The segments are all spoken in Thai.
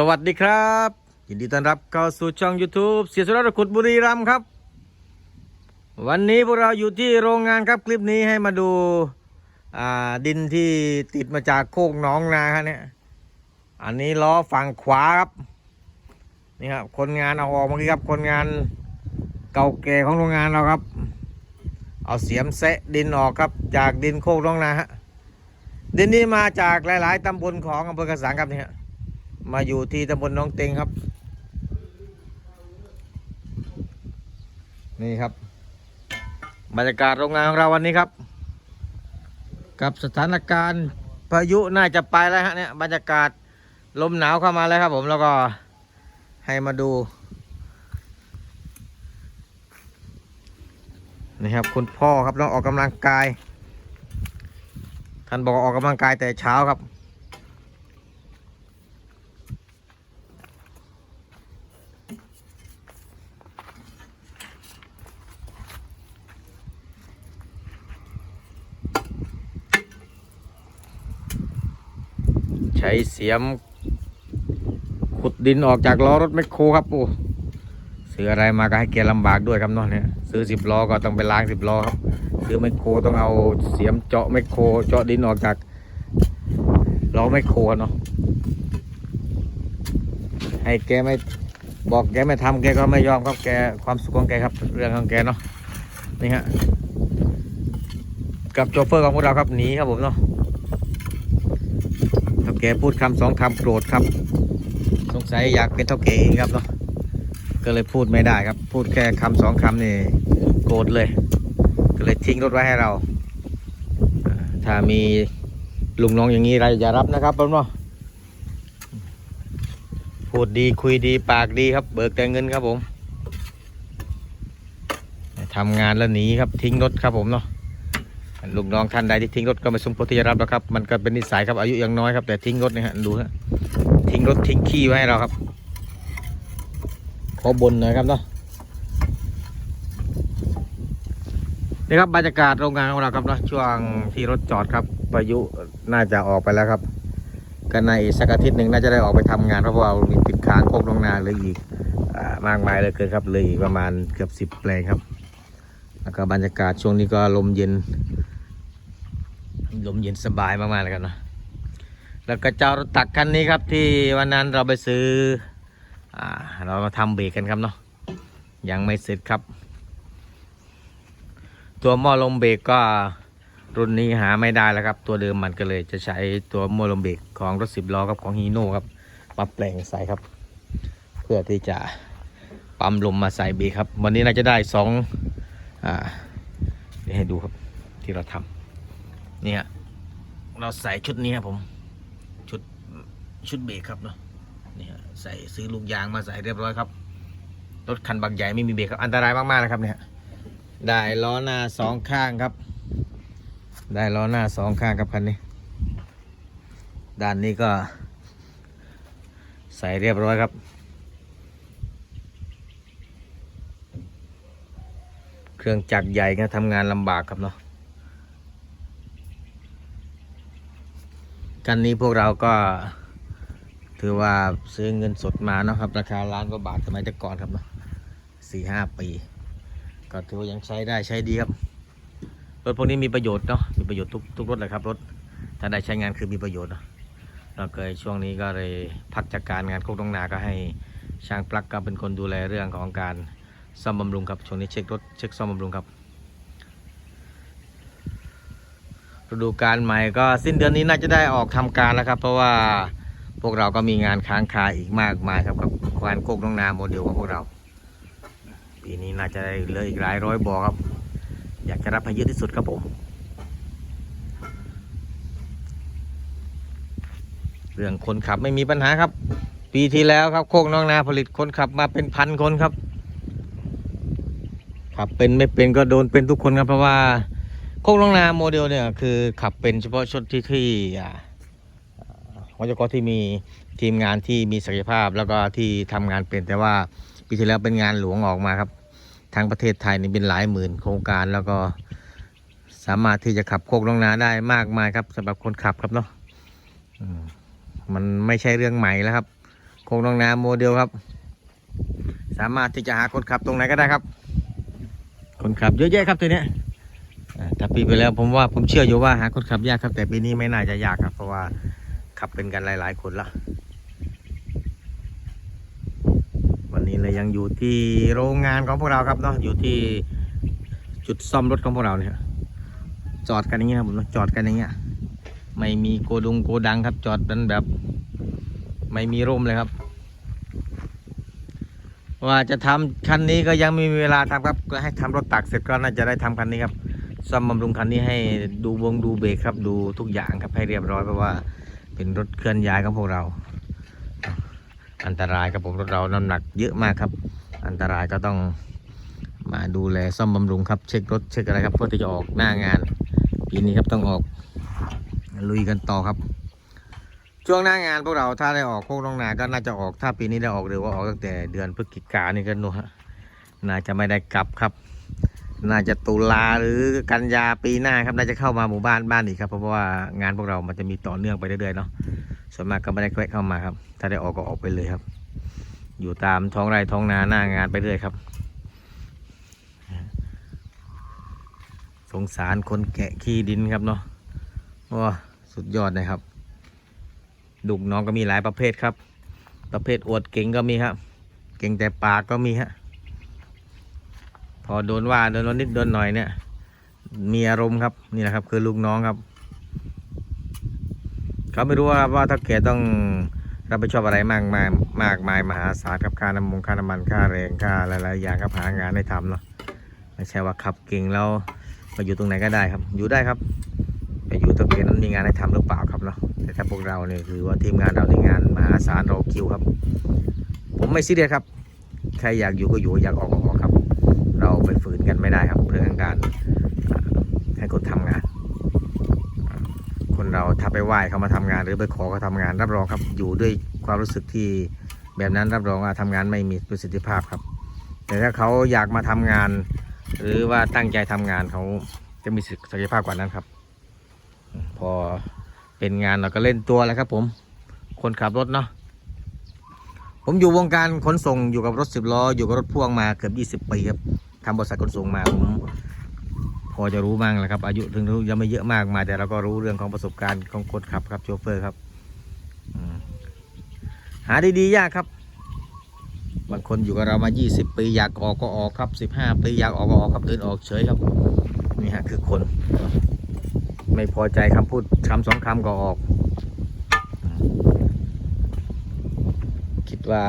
สวัสดีครับ ยินดีต้อนรับเข้าสู่ช่อง YouTube เสียสุรรขุดบุรีรัมย์ครับ วันนี้พวกเราอยู่ที่โรงงานครับคลิปนี้ให้มาดูาดินที่ติดมาจากโคกน้องนาครับเนี่ยอันนี้ล้อฝั่งขวาครับนี่ครับคนงานเอาออกเมื่อกี้ครับคนงานเก่าแก่ของโรงงานเราครับ เอาเสียมแซะดินออกครับจากดินโคกน้องนาฮะดินนี้มาจากหลาย ๆตำบลของอำเภอกระสังครับเนี่ย มาอยู่ที่ตำบลน้องเต็งครับ นี่ครับ บรรยากาศโรงงานของเราวันนี้ครับ กับสถานการณ์พายุน่าจะไปแล้วฮะเนี่ยบรรยากาศลมหนาวเข้ามาแล้วครับ ผมแล้วก็ให้มาดูนี่ครับคุณพ่อครับต้องออกกำลังกายท่านบอกออกกำลังกายแต่เช้าครับ เสียม ขุดดินออกจากล้อรถแมคโครครับโอ้ซื้ออะไรมาก็ให้แกลำบากด้วยครับเนาะเนี่ยซื้อสิบล้อก็ต้องไปล้างสิบล้อครับซื้อแมคโครต้องเอาเสียมเจาะแมคโครเจาะดินออกจากล้อแมคโครเนาะให้แกไม่บอกแกไม่ทำแกก็ไม่ยอมครับแกความสุขของแกครับ เรื่องของแกเนาะนี่ฮะกับโชเฟอร์ของพวกเราครับหนีครับผมเนาะ ท่าแกพูดคำสองคำโกรธครับ สงสัยอยากเป็นเท่าแกเองครับเนาะก็เลยพูดไม่ได้ครับ พูดแค่คำสองคำนี่โกรธเลย ก็เลยทิ้งรถไว้ให้เรา ถ้ามีลุงน้องอย่างนี้เรอย่ารับนะครับผมเนาะพูดดีคุยดีปากดีครับ เบิกแต่เงินครับผมทำงานแล้วหนีครับทิ้งรถครับผมเนาะ ลูกน้องท่านใดที่ทิ้งรถก็ไม่สมควรที่จะรับแล้วครับ มันก็เป็นนิสัยครับอายุยังน้อยครับ แต่ทิ้งรถนี่ฮะดูฮะทิ้งรถทิ้งขี้ไว้ให้เราครับ ขอบนหน่อยครับเนาะนี่ครับบรรยากาศโรงงานของเราครับเนาะช่วงที่รถจอดครับพายุน่าจะออกไปแล้วครับกันในสักอาทิตย์หนึ่งน่าจะได้ออกไปทำงานเพราะว่าเรามีติดค้างโคกนองนาเหลยอีกอมากมายเลยเกินครับเลยอีกประมาณเกือบสิบแปลงครับ แล้วก็บรรยากาศช่วงนี้ก็ลมเย็น ลมเย็นสบายมากๆเลยครับเนอะแล้วก็เจ้ารถตักคันนี้ครับที่วันนั้นเราไปซื้ออเรามาทำเบรกกันครับเนาะยังไม่เสร็จครับ ตัวหม้อลมเบรกก็รุ่นนี้หาไม่ได้แล้วครับ ตัวเดิมมันก็เลยจะใช้ตัวหม้อลมเบรกของรถสิบล้อครับของฮีโน่ครับมาแปลงใส่ครับ เพื่อที่จะปั๊มลมมาใส่เบรกครับ วันนี้เราจะได้สองอ่าเดี๋ยวให้ดูครับที่เราทำ เนี่ย เราใส่ชุดนี้ครับผม ชุดชุดเบรกครับเนาะเนี่ยใส่ซื้อลูกยางมาใส่เรียบร้อยครับรถคันบางใหญ่ไม่มีเบรกครับอันตรายมากๆนะครับเนี่ย ได้ล้อหน้าสองข้างครับ ได้ล้อหน้าสองข้างครับคันนี้ ด้านนี้ก็ ใส่เรียบร้อยครับเครื่องจักรใหญ่ก็ทำงานลำบากครับเนาะ กันนี้พวกเราก็ถือว่าซื้อเงินสดมาเนาะครับ ราคาล้านกว่าบาทสมัยแต่ก่อนครับเนาะสี่ห้าปี ก็ถือว่ายังใช้ได้ใช้ดีครับรถพวกนี้มีประโยชน์เนาะมีประโยชน์ทุกทุกรถเลยครับรถถ้าได้ใช้งานคือมีประโยชน์เนาะเราเคยช่วงนี้ก็เลยพักจากการงานโคกตรงนาก็ให้ช่างปลั๊กก็เป็นคนดูแลเรื่องของการซ่อมบำรุงครับช่วงนี้เช็ครถเช็คซ่อมบำรุงครับ ฤดูกาลใหม่ก็สิ้นเดือนนี้น่าจะได้ออกทำการแล้วครับ เพราะว่าพวกเราก็มีงานค้างคาอีกมากมายครับกับควานโคกน้องนาโมเดลของพวกเรา ปีนี้น่าจะได้เหลืออีกหลายร้อยบ่อครับ อยากจะรับให้เยอะที่สุดครับผมเรื่องคนขับไม่มีปัญหาครับ ปีที่แล้วครับโคกน้องนาผลิตคนขับมาเป็นพันคนครับขับเป็นไม่เป็นก็โดนเป็นทุกคนครับเพราะว่า โคกลงนาโมเดลเนี่ยคือขับเป็นเฉพาะชุดที่ที่อ่าหัวเฉพาะที่มีทีมงานที่มีศักยภาพแล้วก็ที่ทำงานเป็นแต่ว่าปีที่แล้วเป็นงานหลวงออกมาครับทั้งประเทศไทยนี่เป็นหลายหมื่นโครงการแล้วก็สามารถที่จะขับโคกลงนาได้มากมายครับสำหรับคนขับครับเนาะมันไม่ใช่เรื่องใหม่แล้วครับ โคงน้องนาโมเดลครับ สามารถที่จะหาคนขับตรงไหนก็ได้ครับ คนขับเยอะแยะครับตัวเนี้ย ถ้าปีไปแล้วผมว่าผมเชื่ออยู่ว่าหาคนขับยากครับ แต่ปีนี้ไม่น่าจะยากครับ เพราะว่าขับเป็นกันหลาย ๆ คนละวันนี้เรายังอยู่ที่โรงงานของพวกเราครับเนาะอยู่ที่จุดซ่อมรถของพวกเราเนี่ยจอดกันอย่างเงี้ยครับผมนะจอดกันอย่างเงี้ยไม่มีโกดุงโกดังครับ จอดเป็นแบบ ไม่มีร่มเลยครับ ว่าจะทำคันนี้ก็ยังม่มีเวลาทำครับก็ให้ทำรถตักเสร็จก็น่าจะได้ทำคันนี้ครับ ซ่อมบำรุงคันนี้ให้ดูวงดูเบรกครับ ดูทุกอย่างครับให้เรียบร้อยเพราะว่าเป็นรถเคลื่อนย้ายของพวกเรา อันตรายครับผมรถเราน้ำหนักเยอะมากครับ อันตรายก็ต้องมาดูแลซ่อมบำรุงครับ เช็ครถเช็คอะไรครับเพื่อที่จะออกหน้างานปีนี้ครับต้องออกลุยกันต่อครับ ช่วงหน้างานพวกเราถ้าได้ออกโคกน้องนาก็น่าจะออกถ้าปีนี้ได้ออกเร็วก็ออกตั้งแต่เดือนพฤศจิกายนนี่ก็นู่นฮะน่าจะไม่ได้กลับครับ น่าจะตุลาหรือกันยาปีหน้าครับน่าจะเข้ามาหมู่บ้านบ้านอีกครับ เพราะว่างานพวกเรามันจะมีต่อเนื่องไปเรื่อยๆเนาะส่วนมากก็ไม่ได้แวะเข้ามาครับ ถ้าได้ออกก็ออกไปเลยครับ อยู่ตามท้องไร่ท้องนาหน้างานไปเรื่อยครับ สงสารคนแกะขี้ดินครับเนาะว้าสุดยอดนะครับ ดุกน้องก็มีหลายประเภทครับ ประเภทอวดเก่งก็มีครับ เก่งแต่ปากก็มีฮะ พอโดนว่าโดนนิดโดนหน่อยเนี่ย มีอารมณ์ครับนี่แหละครับ คือลูกน้องครับเขาไม่รู้ว่าว่าถ้าแกต้องรับผิดชอบอะไรมากมายมากมายมหาศาลครับค่าน้ำมันค่าน้ำมันค่าแรงค่าหลายๆอย่างครับหางานให้ทำเนาะไม่ใช่ว่าขับเก่งแล้วไปอยู่ตรงไหนก็ได้ครับ อยู่ได้ครับไปอยู่ตรงนี้นั้นมีงานให้ทำหรือเปล่าครับเนาะแต่ถ้าพวกเราเนี่ยคือว่าทีมงานเราในงานมหาศาลเราคิวครับ ผมไม่ซีเรียสครับ ใครอยากอยู่ก็อยู่อยากออกก็ออก ไปฝืนกันไม่ได้ครับ เรื่องการให้คนทำงาน คนเราถ้าไปไหว้เขามาทำงาน หรือไปขอเขาทำงาน รับรองครับอยู่ด้วยความรู้สึกที่แบบนั้นรับรองว่าทำงานไม่มีประสิทธิภาพครับ แต่ถ้าเขาอยากมาทำงาน หรือว่าตั้งใจทำงานเขาจะมีศักยภาพกว่านั้นครับ พอเป็นงานเราก็เล่นตัวแล้วครับ ผม คนขับรถเนาะผมอยู่วงการขนส่งอยู่กับรถสิบล้ออยู่กับรถพ่วงมาเกือบยี่สิบปีครับ ทำบริษัทขนส่งมาผมพอจะรู้บ้างแหละครับ อายุถึงยังไม่เยอะมากมาแต่เราก็รู้เรื่องของประสบการณ์ของคนขับครับโชเฟอร์ครับหาดีๆยากครับ บางคนอยู่กับเรามา 20 ปีอยากออกก็ออกครับ 15 ปีอยากออกก็ออกครับเดินออกเฉยครับนี่ฮะคือคน ไม่พอใจคำพูดคำสองคำก็ออก คิดว่า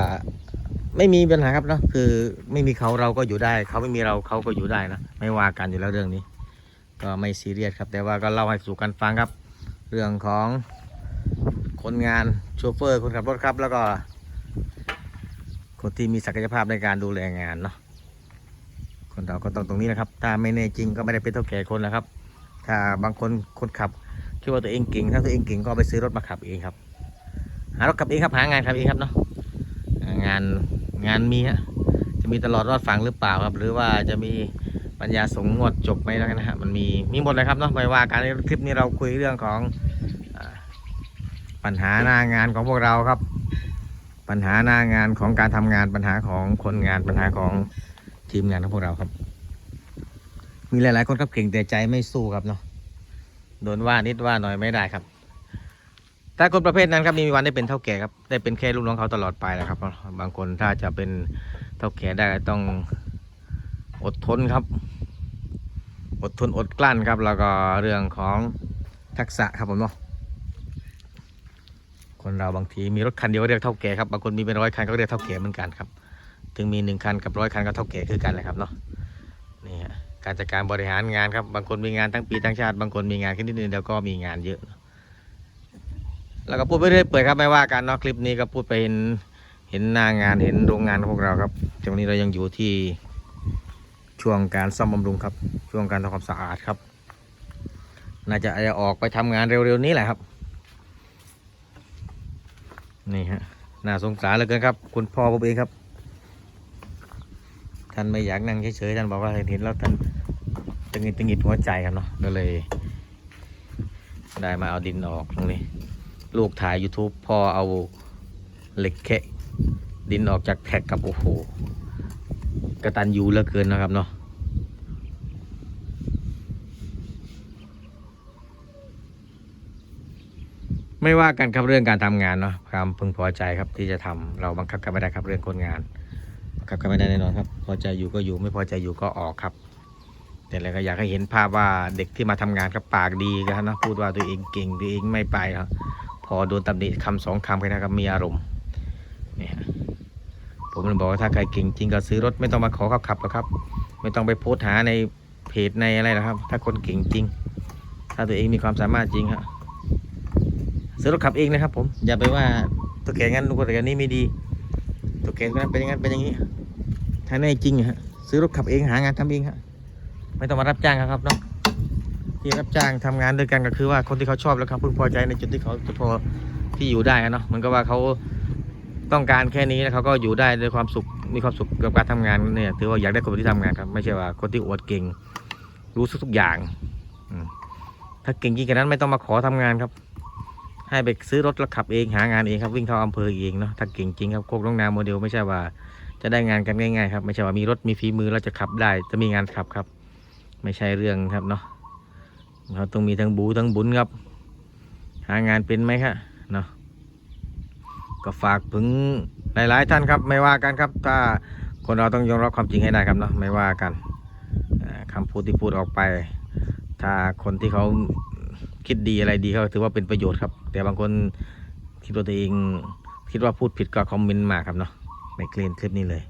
ไม่มีปัญหาครับเนอะคือไม่มีเขาเราก็อยู่ได้ เขาไม่มีเราเขาก็อยู่ได้นะไม่ว่ากันอยู่แล้วเรื่องนี้ ก็ไม่ซีเรียสครับ แต่ว่าก็เล่าให้สู่กันฟังครับ เรื่องของคนงานโชเฟอร์คนขับรถครับ แล้วก็ คนที่มีศักยภาพในการดูแลงานเนาะคนเราก็ต้องตรงนี้นะครับ ถ้าไม่แน่จริงก็ไม่ได้เป็นเท่าแก่คนแล้วครับ ถ้าบางคนคนขับคิดว่าตัวเองเก่งถ้าตัวเองเก่งก็ไปซื้อรถมาขับเองครับ หารถขับเองครับหางานขับเองครับเนาะ งานงานมีฮะจะมีตลอดรอดฝั่งหรือเปล่าครับ หรือว่าจะมีปัญญาสงงวดจบไหมแล้วนะฮะมันมีมีหมดเลยครับเนาะไม่ว่าการในคลิปนี้เราคุยเรื่องของอปัญหาหน้างานของพวกเราครับ ปัญหาหน้างานของการทำงานปัญหาของคนงานปัญหาของทีมงานของพวกเราครับ มีหลาย ๆ คนครับเก่งแต่ใจไม่สู้ครับเนาะโดนว่านิดว่าหน่อยไม่ได้ครับ ถ้าคนประเภทนั้นครับมีวันได้เป็นเท่าแก่ครับได้เป็นแค่ลูกน้องเขาตลอดไปแหละครับ บางคนถ้าจะเป็นเท่าแก่ได้ต้องอดทนครับ อดทนอดกลั้นครับ แล้วก็เรื่องของทักษะครับผมเนาะคนเราบางทีมีรถคันเดียวเรียกเท่าแก่ครับบางคนมีเป็นร้อยคันก็เรียกเท่าแก่เหมือนกันครับ ถึงมีหนึ่งคันกับร้อยคันก็เท่าแก่คือกันแหละครับเนาะนี่ฮะการจัดการบริหารงานครับบางคนมีงานทั้งปีทั้งชาติ บางคนมีงานแค่นิดนึงเดียวก็มีงานเยอะ แล้วก็พูดไปเรื่อยเปื่อยครับไม่ว่ากันเนาะคลิปนี้ก็พูดไปเห็นเห็นหน้างานเห็นโรงงานของพวกเราครับช่วงนี้เรายังอยู่ที่ช่วงการซ่อมบำรุงครับ ช่วงการทำความสะอาดครับ น่าจะจะออกไปทำงานเร็วๆนี้แหละครับ นี่ฮะน่าสงสารเหลือเกินครับ คุณพ่อผมเองครับท่านไม่อยากนั่งเฉยๆท่านบอกว่าเห็นแล้วท่านตึงหิดตึงหิดหัวใจครับเนาะก็เลย ได้มาเอาดินออกตรงนี้ ลูกถ่าย YouTube พ่อเอาเหล็กแคะดินออกจากแท็กกับโอ้โหกระตันยูเหลือเกินนะครับเนาะไม่ว่ากันครับเรื่องการทำงานเนาะความพึงพอใจครับที่จะทำเราบังคับกันไม่ได้ครับเรื่องคนงานบังคับกันไม่ได้แน่นอนครับ พอใจอยู่ก็อยู่ไม่พอใจอยู่ก็ออกครับ แต่เรก็อยากให้เห็นภาพว่าเด็กที่มาทำงานกับปากดีกันนะพูดว่าตัวเองเก่งตัวเองไม่ไปครับ พอโดนตำหนิคำสองคำกันนะครับมีอารมณ์เนี่ยผมเลยบอกว่าถ้าใครเก่งจริงก็ซื้อรถไม่ต้องมาขอเขาขับหรอกครับ ไม่ต้องไปโพสต์หาในเพจในอะไรหรอกครับ ถ้าคนเก่งจริง ถ้าตัวเองมีความสามารถจริงฮะซื้อรถขับเองนะครับ ผมอย่าไปว่าตัวแกงั้นตัวแกนี้ไม่ดีตัวแกนั้นเป็นอย่างนั้นเป็นอย่างนี้ ถ้าแน่จริงฮะซื้อรถขับเองหางานทำเองฮะไม่ต้องมารับจ้างครับเนาะ ที่รับจ้างทำงานด้วยกันก็คือว่าคนที่เขาชอบแล้วเขาพึงพอใจในจุดที่เขาจะพอที่อยู่ได้อะเนาะมันก็ว่าเขาต้องการแค่นี้แล้วเขาก็อยู่ได้ด้วยความสุขมีความสุขกับการทำงานเนี่ยถือว่าอยากได้คนที่ทำงานครับไม่ใช่ว่าคนที่อวดเก่ง รู้ทุกอย่างอถ้าเก่งจริงขนานั้นไม่ต้องมาขอทำงานครับ ให้ไปซื้อรถแล้วขับเองหางานเองครับวิ่งเข้าอำเภอเองเนาะถ้าเก่งจริงครับโคกน้องนาโมเดลไม่ใช่ว่าจะได้งานกันง่ายๆครับไม่ใช่ว่ามีรถมีฝีมือแล้วจะขับได้ จะมีงานขับครับ ไม่ใช่เรื่องครับเนาะ เราต้องมีทั้งบูทั้งบุญครับ หางานเป็นไหมครับเนาะก็ฝากถึงหลายๆท่านครับไม่ว่ากันครับ ถ้าคนเราต้องยอมรับความจริงให้ได้ครับเนาะไม่ว่ากันอ่าคำพูดที่พูดออกไป ถ้าคนที่เขาคิดดีอะไรดีเขาถือว่าเป็นประโยชน์ครับ แต่บางคนคิดว่าตัวเองคิดว่าพูดผิดก็คอมเมนต์มาครับเนาะในคลีนคลิปนี้เลย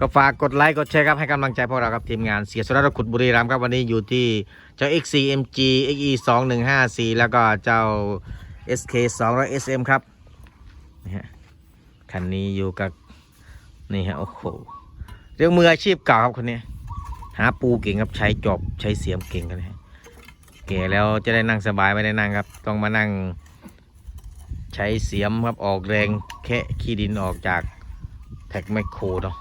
ก็ฝากกดไลค์กดแชร์ครับให้กำลังใจพวกเราครับทีมงานเสียสุรขุดบุรีรัมย์ครับวันนี้อยู่ที่เจ้า XCMG XE 2 1 5 4แล้วก็เจ้า SK 2 0 0 SM ครับนี่ฮะคันนี้อยู่กับนี่ฮะโอ้โหเรื่องมืออาชีพเก่าครับคนนี้ หาปูเก่งครับใช้จอบใช้เสียมเก่งกันนะฮะแก่แล้วจะได้นั่งสบายไม่ได้นั่งครับ ต้องมานั่ง ใช้เสียมครับออกแรงแค่ขี้ดินออกจากแท็กไมโครเนาะ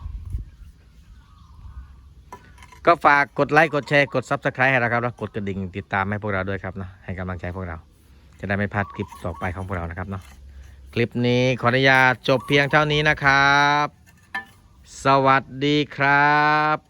ก็ฝากกดไลค์กดแชร์กด Subscribe ให้เราครับแล้วกดกระดิ่งติดตามให้พวกเราด้วยครับเนาะให้กำลังใจพวกเรา จะได้ไม่พลาดคลิปต่อไปของพวกเรานะครับเนาะคลิปนี้ขออนุญาตจบเพียงเท่านี้นะครับ สวัสดีครับ